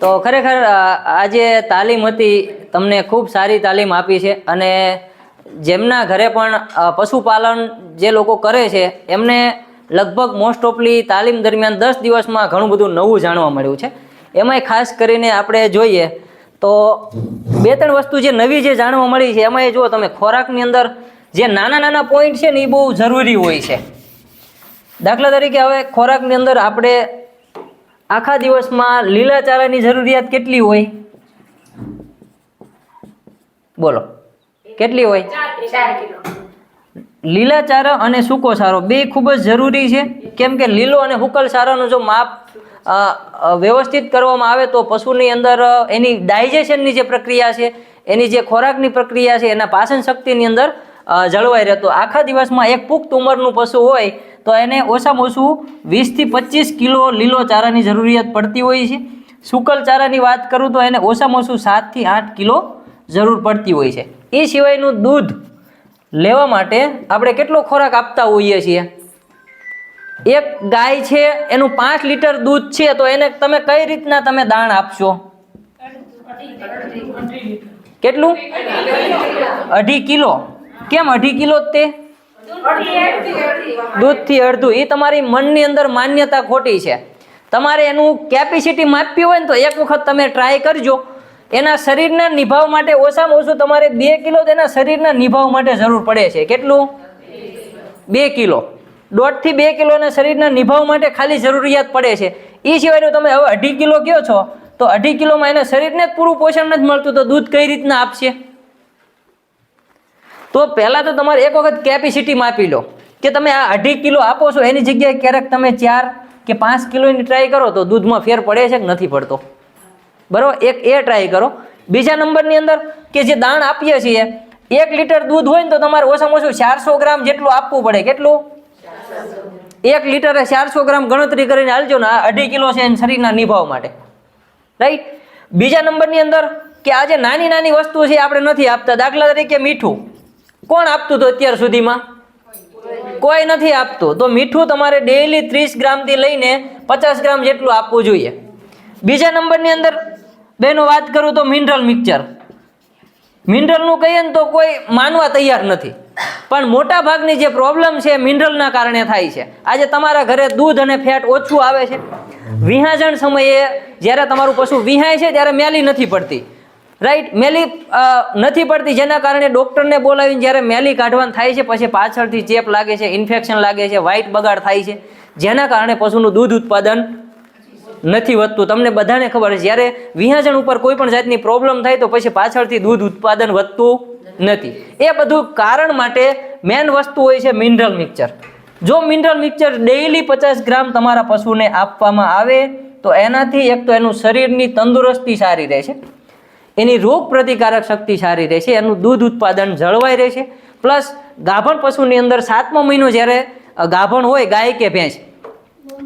તો ખરેખર આજે તાલીમ હતી, તમને ખૂબ સારી તાલીમ આપી છે અને જેમના ઘરે પણ પશુપાલન જે લોકો કરે છે, એમને લગભગ મોસ્ટ ઓફલી તાલીમ દરમિયાન દસ દિવસમાં ઘણું બધું નવું જાણવા મળ્યું છે. એમાંય ખાસ કરીને આપણે જોઈએ, તો બે ત્રણ વસ્તુ જે નવી જે જાણવા મળી છે, એમાંય જુઓ તમે, ખોરાકની અંદર જે નાના નાના પોઈન્ટ છે ને એ બહુ જરૂરી હોય છે. દાખલા તરીકે હવે ખોરાકની અંદર આપણે આખા દિવસમાં લીલા ચારાની જરૂરિયાત કેટલી હોય? બોલો. કેટલી હોય? લીલા ચારા અને સૂકો સારો બે ખૂબ જ જરૂરી છે. કેમ કે લીલો અને હુકલ સારાનું જો માપ વ્યવસ્થિત કરવામાં આવે તો પશુની અંદર એની ડાયજેશનની જે પ્રક્રિયા છે, એની જે ખોરાકની પ્રક્રિયા છે, એના પાચન શક્તિની અંદર જળવાઈ રહેતો. આખા દિવસમાં એક પુખ્ત ઉંમરનું પશુ હોય તો એને ઓછામાં ઓછું વીસથી પચીસ કિલો લીલો ચારાની જરૂરિયાત પડતી હોય છે. સુકલ ચારાની વાત કરું તો એને ઓછામાં ઓછું સાતથી આઠ કિલો જરૂર પડતી હોય છે. એ સિવાયનું દૂધ લેવા માટે આપણે કેટલો ખોરાક આપતા હોઈએ છીએ? એક ગાય છે, એનું પાંચ લીટર દૂધ છે, તો એને તમે કઈ રીતના તમે દાણ આપશો? કેટલું? અઢી કિલો. કેમ અઢી કિલો તે? દૂધથી અડધું. એ તમારી મનની અંદર માન્યતા ખોટી છે. તમારે એનું કેપેસિટી માપવી હોય ને તો એક વખત તમે ટ્રાય કરજો. એના શરીરના નિભાવ માટે ઓછામાં ઓછું તમારે બે કિલો તેના શરીરના નિભાવ માટે જરૂર પડે છે. કેટલું? બે કિલો. દોઢથી બે કિલોના શરીરના નિભાવ માટે ખાલી જરૂરિયાત પડે છે. એ સિવાયનું તમે હવે અઢી કિલો કયો છો, તો અઢી કિલોમાં એના શરીરને જ પૂરું પોષણ નથી મળતું, તો દૂધ કઈ રીતના આપશે? તો પહેલાં તો તમારે એક વખત કેપેસિટી માપી લો. કે તમે આ અઢી કિલો આપો છો, એની જગ્યાએ ક્યારેક તમે ચાર કે પાંચ કિલોની ટ્રાય કરો તો દૂધમાં ફેર પડે છે કે નથી પડતો. બરાબર? એક એ ટ્રાય કરો. બીજા નંબરની અંદર કે જે દાણ આપીએ છીએ, એક લીટર દૂધ હોય ને તો તમારે ઓછામાં ઓછું ચારસો ગ્રામ જેટલું આપવું પડે. કેટલું? એક લીટરે ચારસો ગ્રામ ગણતરી કરીને હાલજો ને આ અઢી કિલો છે એને શરીરના નિભાવ માટે. રાઈટ બીજા નંબરની અંદર કે આ જે નાની નાની વસ્તુ છે આપણે નથી આપતા. દાખલા તરીકે મીઠું. કોણ આપતું હતું અત્યાર સુધીમાં? કોઈ નથી આપતું. તો મીઠું તમારે ડેઈલી ત્રીસ ગ્રામથી લઈને પચાસ ગ્રામ જેટલું આપવું જોઈએ. બીજા નંબરની અંદર બેનો વાત કરું તો મિનરલ મિક્સચર મિનરલનું કહીએ ને તો કોઈ માનવા તૈયાર નથી. પણ મોટા ભાગની જે પ્રોબ્લેમ છે મિનરલના કારણે થાય છે. આજે તમારા ઘરે દૂધ અને ફેટ ઓછું આવે છે. વિહાજણ સમયે જ્યારે તમારું પશુ વિહાય છે ત્યારે મેલી નથી પડતી. રાઈટ મેલી નથી પડતી. જેના કારણે ડૉક્ટરને બોલાવીને જ્યારે મેલી કાઢવાનું થાય છે, પછી પાછળથી ચેપ લાગે છે, ઇન્ફેક્શન લાગે છે, વ્હાઇટ બગાડ થાય છે, જેના કારણે પશુનું દૂધ ઉત્પાદન નથી વધતું. તમને બધાને ખબર છે, જ્યારે વિહાજણ ઉપર કોઈ પણ જાતની પ્રોબ્લેમ થાય, તો પછી પાછળથી દૂધ ઉત્પાદન વધતું નથી. એ બધું કારણ માટે મેન વસ્તુ હોય છે મિનરલ મિક્સચર જો મિનરલ મિક્સચર ડેઇલી પચાસ ગ્રામ તમારા પશુને આપવામાં આવે, તો એનાથી એક તો એનું શરીરની તંદુરસ્તી સારી રહેશે એની રોગ પ્રતિકારક શક્તિ સારી રહેશે, એનું દૂધ ઉત્પાદન જળવાઈ રહેશે. પ્લસ ગાભણ પશુની અંદર સાતમો મહિનો જ્યારે ગાભણ હોય, ગાય કે ભેંસ,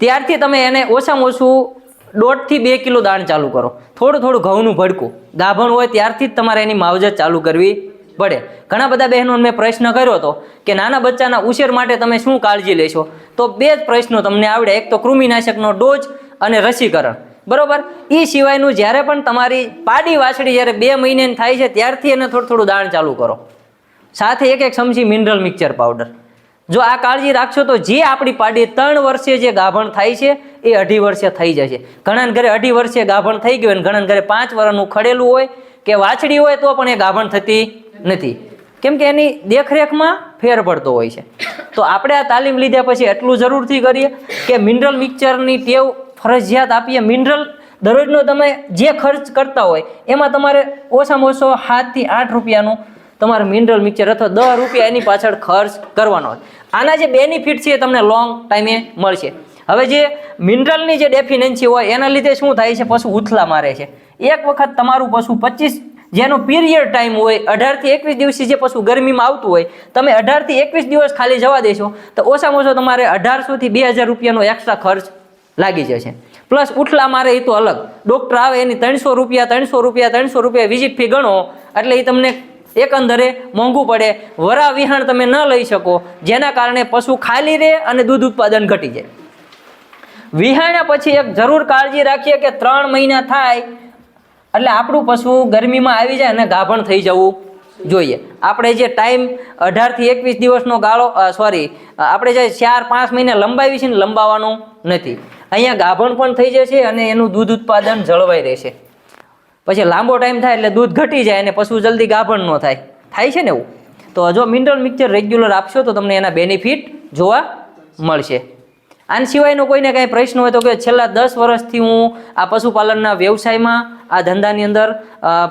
ત્યારથી તમે એને ઓછામાં ઓછું દોઢથી બે કિલો દાણ ચાલુ કરો. થોડું થોડું ઘઉંનું ભડકું. ગાભણ હોય ત્યારથી જ તમારે એની માવજત ચાલુ કરવી પડે. ઘણા બધા બહેનોને મેં પ્રશ્ન કર્યો હતો કે નાના બચ્ચાના ઉછેર માટે તમે શું કાળજી લેશો? તો બે જ પ્રશ્નો તમને આવડે. એક તો કૃમિનાશકનો ડોઝ અને રસીકરણ. બરોબર? એ સિવાયનું જ્યારે પણ તમારી પાડી વાછડી જ્યારે બે મહિને થાય છે, ત્યારથી એને થોડું થોડું દાણ ચાલુ કરો. સાથે એક એક ચમચી મિનરલ મિક્સર પાવડર જો આ કાળજી રાખશો તો જે આપણી પાડી ત્રણ વર્ષે જે ગાભણ થાય છે, એ અઢી વર્ષે થઈ જશે ઘણા ઘરે અઢી વર્ષે ગાભણ થઈ ગયું અને ઘણા ઘરે પાંચ વર્ષનું ખડેલું હોય કે વાછડી હોય તો પણ એ ગાભણ થતી નથી. કેમ કે એની દેખરેખમાં ફેર પડતો હોય છે. તો આપણે આ તાલીમ લીધા પછી એટલું જરૂરથી કરીએ કે મિનરલ મિક્સરની ટેવ ફરજિયાત આપીએ. મિનરલ દરરોજનો તમે જે ખર્ચ કરતા હોય, એમાં તમારે ઓછામાં ઓછો સાતથી આઠ રૂપિયાનું તમારે મિનરલ મિક્સર અથવા દસ રૂપિયા એની પાછળ ખર્ચ કરવાનો હોય. આના જે બેનિફિટ છે એ તમને લોંગ ટાઈમે મળશે. હવે જે મિનરલની જે ડેફિનેન્સી હોય, એના લીધે શું થાય છે? પશુ ઉથલા મારે છે. એક વખત તમારું પશુ પચીસ જેનો પીરિયડ ટાઈમ હોય, અઢારથી એકવીસ દિવસથી જે પશુ ગરમીમાં આવતું હોય, તમે અઢારથી એકવીસ દિવસ ખાલી જવા દેશો, તો ઓછામાં ઓછો તમારે અઢારસોથી બે હજાર રૂપિયાનો એક્સ્ટ્રા ખર્ચ લાગી જશે. પ્લસ ઉઠલા મારે એ તો અલગ. ડૉક્ટર આવે એની ત્રણસો રૂપિયા ત્રણસો રૂપિયા ત્રણસો રૂપિયા વિઝિટ ફી ગણો, એટલે એ તમને એકંદરે મોંઘું પડે. વરા વિહાણ તમે ન લઈ શકો, જેના કારણે પશુ ખાલી રહે અને દૂધ ઉત્પાદન ઘટી જાય. વિહાણ્યા પછી એક જરૂર કાળજી રાખીએ કે ત્રણ મહિના થાય, એટલે આપણું પશુ ગરમીમાં આવી જાય અને ગાભણ થઈ જવું જોઈએ. આપણે જે ટાઈમ અઢારથી એકવીસ દિવસનો ગાળો સોરી આપણે જે ચાર પાંચ મહિને લંબાવી છે ને, લંબાવવાનું નથી. અહીંયા ગાભણ પણ થઈ જશે અને એનું દૂધ ઉત્પાદન જળવાઈ રહેશે. પછી લાંબો ટાઈમ થાય એટલે દૂધ ઘટી જાય અને પશુ જલ્દી ગાભણ ન થાય. થાય છે ને એવું? તો જો મિનરલ મિક્સર રેગ્યુલર આપશો તો તમને એના બેનિફિટ જોવા મળશે. આના સિવાયનો કોઈને કાંઈ પ્રશ્ન હોય તો કે છેલ્લા દસ વર્ષથી હું આ પશુપાલનના વ્યવસાયમાં આ ધંધાની અંદર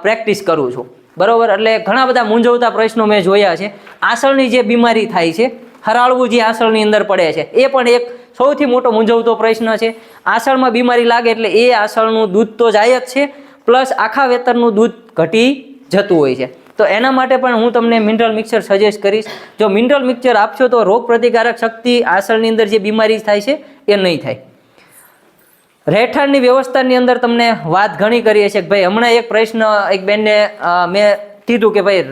પ્રેક્ટિસ કરું છું. બરાબર? એટલે ઘણા બધા મૂંઝવતા પ્રશ્નો મેં જોયા છે. આસળની જે બીમારી થાય છે, હરાળવું જે આસળની અંદર પડે છે, એ પણ એક સૌથી મોટો મૂંઝવતો પ્રશ્ન છે. આસળમાં બીમારી લાગે એટલે એ આસળનું દૂધ તો જાય જ છે, પ્લસ આખા વેતરનું દૂધ ઘટી જતું હોય છે. તો એના માટે પણ હું તમને મિનરલ મિક્સર સજેસ્ટ કરીશ. જો મિનરલ મિક્સર આપશો તો રોગ પ્રતિકારક શક્તિ આસળની અંદર જે બીમારી થાય છે, એ નહીં થાય. રહેઠાણની વ્યવસ્થાની અંદર તમને વાત ઘણી કરીએ છીએ કે ભાઈ, હમણાં એક પ્રશ્ન એક બેનને મેં કીધું કે ભાઈ,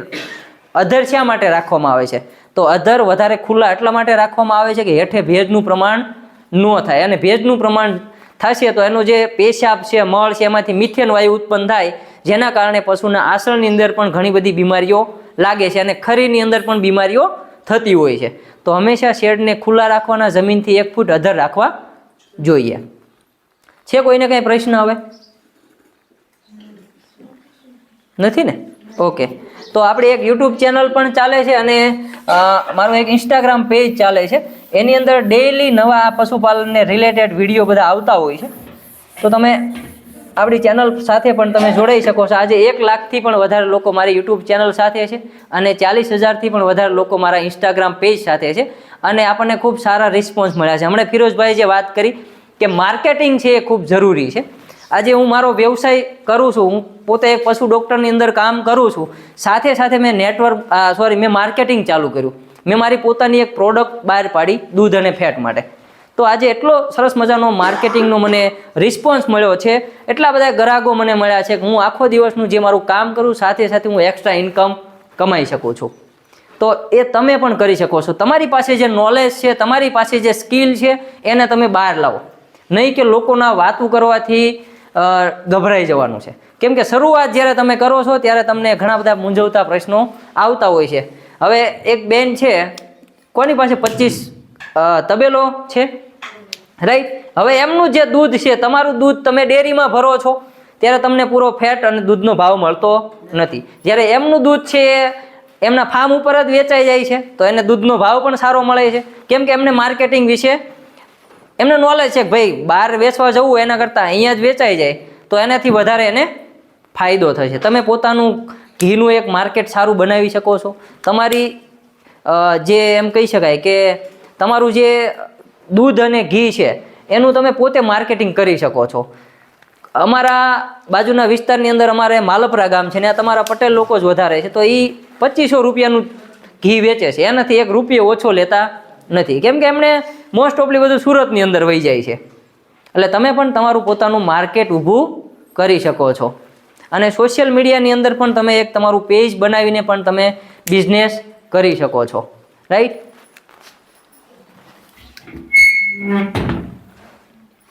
અધર શા માટે રાખવામાં આવે છે? તો અધર વધારે ખુલ્લા એટલા માટે રાખવામાં આવે છે કે હેઠે ભેજનું પ્રમાણ ન થાય. અને ભેજનું પ્રમાણ થશે તો એનો જે પેશાબ છે, મળ છે, એમાંથી મિથેન વાયુ ઉત્પન્ન થાય, જેના કારણે પશુના આસળની અંદર પણ ઘણી બધી બીમારીઓ લાગે છે અને ખરીની અંદર પણ બીમારીઓ થતી હોય છે. તો હંમેશા શેડને ખુલ્લા રાખવાના, જમીનથી એક ફૂટ અધર રાખવા જોઈએ. છે કોઈને કંઈ પ્રશ્ન હવે? નથી ને? ઓકે. તો આપણી એક યુટ્યુબ ચેનલ પણ ચાલે છે અને મારું એક ઇન્સ્ટાગ્રામ પેજ ચાલે છે. એની અંદર ડેઈલી નવા પશુપાલનને રિલેટેડ વીડિયો બધા આવતા હોય છે. તો તમે આપણી ચેનલ સાથે પણ તમે જોડાઈ શકો છો. આજે એક લાખથી પણ વધારે લોકો મારી યુટ્યુબ ચેનલ સાથે છે અને ચાલીસ હજારથી પણ વધારે લોકો મારા ઇન્સ્ટાગ્રામ પેજ સાથે છે અને આપણને ખૂબ સારા રિસ્પોન્સ મળ્યા છે. હમણાં ફિરોજભાઈ જે વાત કરી કે માર્કેટિંગ છે એ ખૂબ જરૂરી છે. આજે હું મારો વ્યવસાય કરું છું. હું પોતે એક પશુ ડૉક્ટરની અંદર કામ કરું છું. સાથે સાથે મેં નેટવર્ક સોરી મેં માર્કેટિંગ ચાલુ કર્યું. મેં મારી પોતાની એક પ્રોડક્ટ બહાર પાડી દૂધ અને ફેટ માટે. તો આજે એટલો સરસ મજાનો માર્કેટિંગનો મને રિસ્પોન્સ મળ્યો છે. એટલા બધા ગ્રાહકો મને મળ્યા છે કે હું આખો દિવસનું જે મારું કામ કરું, સાથે સાથે હું એક્સ્ટ્રા ઇન્કમ કમાઈ શકું છું. તો એ તમે પણ કરી શકો છો. તમારી પાસે જે નોલેજ છે, તમારી પાસે જે સ્કિલ છે, એને તમે બહાર લાવો. નહીં કે લોકોના વાતું કરવાથી ગભરાઈ જવાનું છે. કેમ કે શરૂઆત જ્યારે તમે કરો છો ત્યારે તમને ઘણા બધા મૂંઝવતા પ્રશ્નો આવતા હોય છે. હવે એક બેન છે, કોની પાસે પચીસ તબેલો છે? રાઈટ હવે એમનું જે દૂધ છે, તમારું દૂધ તમે ડેરીમાં ભરો છો, ત્યારે તમને પૂરો ફેટ અને દૂધનો ભાવ મળતો નથી. જ્યારે એમનું દૂધ છે, એમના ફાર્મ ઉપર જ વેચાઈ જાય છે, તો એને દૂધનો ભાવ પણ સારો મળે છે. કેમ કે એમને માર્કેટિંગ વિશે એમને નોલેજ છે ભાઈ બહાર વેચવા જવું એના કરતાં અહીંયા જ વેચાઈ જાય, તો એનાથી વધારે એને ફાયદો થશે. તમે પોતાનું ઘીનું એક માર્કેટ સારું બનાવી શકો છો. તમારી જે એમ કહી શકાય કે તમારું જે દૂધ અને ઘી છે, એનું તમે પોતે માર્કેટિંગ કરી શકો છો. અમારા બાજુના વિસ્તારની અંદર અમારે માલપરા ગામ છે ને આ તમારા પટેલ લોકો જ વધારે છે, તો એ પચીસો રૂપિયાનું ઘી વેચે છે. એનાથી એક રૂપિયો ઓછો લેતા નથી. કેમ કે એમણે મોસ્ટ ઓફલી બધું સુરતની અંદર વહી જાય છે. એટલે તમે પણ તમારું પોતાનું માર્કેટ ઊભું કરી શકો છો. અને સોશિયલ મીડિયાની અંદર પણ તમે એક તમારું પેજ બનાવીને પણ તમે બિઝનેસ કરી શકો છો. રાઈટ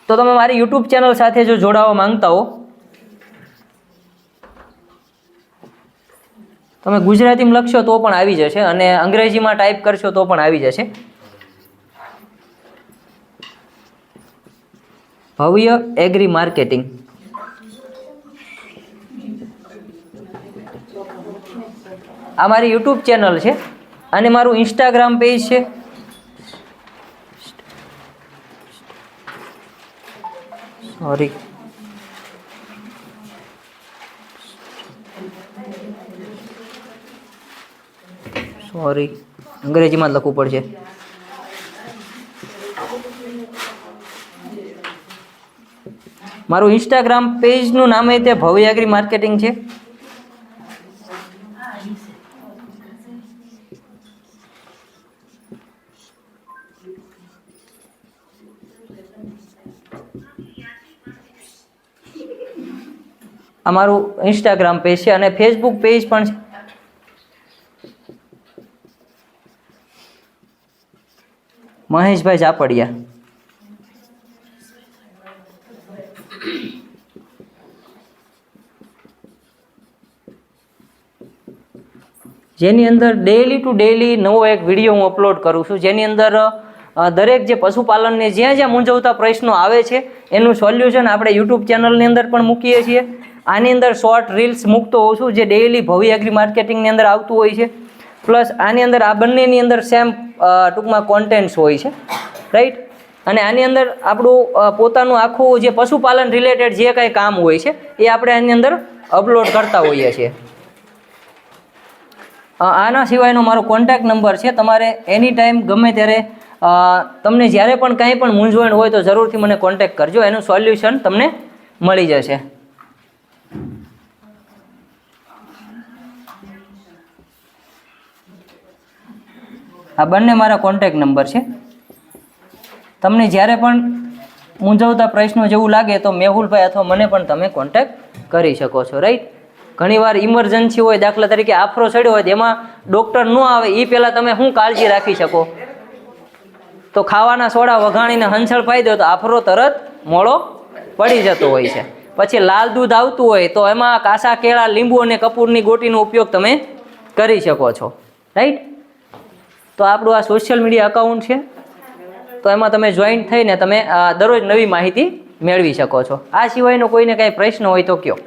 તો તમે મારી યુટ્યુબ ચેનલ સાથે જો જોડાવા માંગતા હો. તમે ગુજરાતીમાં લખશો તો પણ આવી જશે અને અંગ્રેજીમાં ટાઈપ કરશો તો પણ આવી જશે. ભવ્ય એગ્રી માર્કેટિંગ આ મારી યુટ્યુબ ચેનલ છે અને મારું ઇન્સ્ટાગ્રામ પેજ છે. સોરી સોરી અંગ્રેજીમાં જ લખવું પડશે. મારું ઇન્સ્ટાગ્રામ પેજનું નામ એ તે ભવ્ય એગ્રી માર્કેટિંગ છે. અમારું ઇન્સ્ટાગ્રામ પેજ છે અને ફેસબુક પેજ પણ છે. મહેશભાઈ જાપડિયા જેની અંદર ડેઈલી ટુ ડેઈલી નવો એક વીડિયો હું અપલોડ કરું છું. જેની અંદર દરેક જે પશુપાલનને જ્યાં જ્યાં મૂંઝવતા પ્રશ્નો આવે છે, એનું સોલ્યુશન આપણે યુટ્યુબ ચેનલની અંદર પણ મૂકીએ છીએ. આની અંદર શોર્ટ રીલ્સ મૂકતો હોઉં છું, જે ડેઈલી ભવ્ય એગ્રી માર્કેટિંગની અંદર આવતું હોય છે. પ્લસ આની અંદર આ બંનેની અંદર સેમ ટૂંકમાં કોન્ટેન્ટ્સ હોય છે. રાઈટ અને આની અંદર આપણું પોતાનું આખું જે પશુપાલન રિલેટેડ જે કાંઈ કામ હોય છે, એ આપણે આની અંદર અપલોડ કરતા હોઈએ છીએ. આના સિવાયનો મારો કોન્ટેક્ટ નંબર છે. તમારે એની ટાઈમ ગમે ત્યારે તમને જ્યારે પણ કાંઈ પણ મૂંઝવણ હોય તો જરૂરથી મને કોન્ટેક્ટ કરજો. એનું સોલ્યુશન તમને મળી જશે. આ બંને મારા કોન્ટેક્ટ નંબર છે. તમને જ્યારે પણ મૂંઝવતા પ્રશ્નો જેવું લાગે તો મેહુલભાઈ અથવા મને પણ તમે કોન્ટેક્ટ કરી શકો છો. રાઈટ ઘણીવાર ઇમરજન્સી હોય, દાખલા તરીકે આફરો ચડ્યો હોય એમાં ડૉક્ટર ન આવે એ પહેલાં તમે શું કાળજી રાખી શકો? તો ખાવાના સોડા વઘાણીને હંસળ પાઈ દો તો આફરો તરત મોળો પડી જતો હોય છે. પછી લાલ દૂધ આવતું હોય તો એમાં કાસા, કેળા, લીંબુ અને કપૂરની ગોટીનો ઉપયોગ તમે કરી શકો છો. રાઈટ તો આપણું આ સોશિયલ મીડિયા અકાઉન્ટ છે. તો એમાં તમે જોઈન્ટ થઈને તમે દરરોજ નવી માહિતી મેળવી શકો છો. આ સિવાયનો કોઈને કાંઈ પ્રશ્ન હોય તો કયો.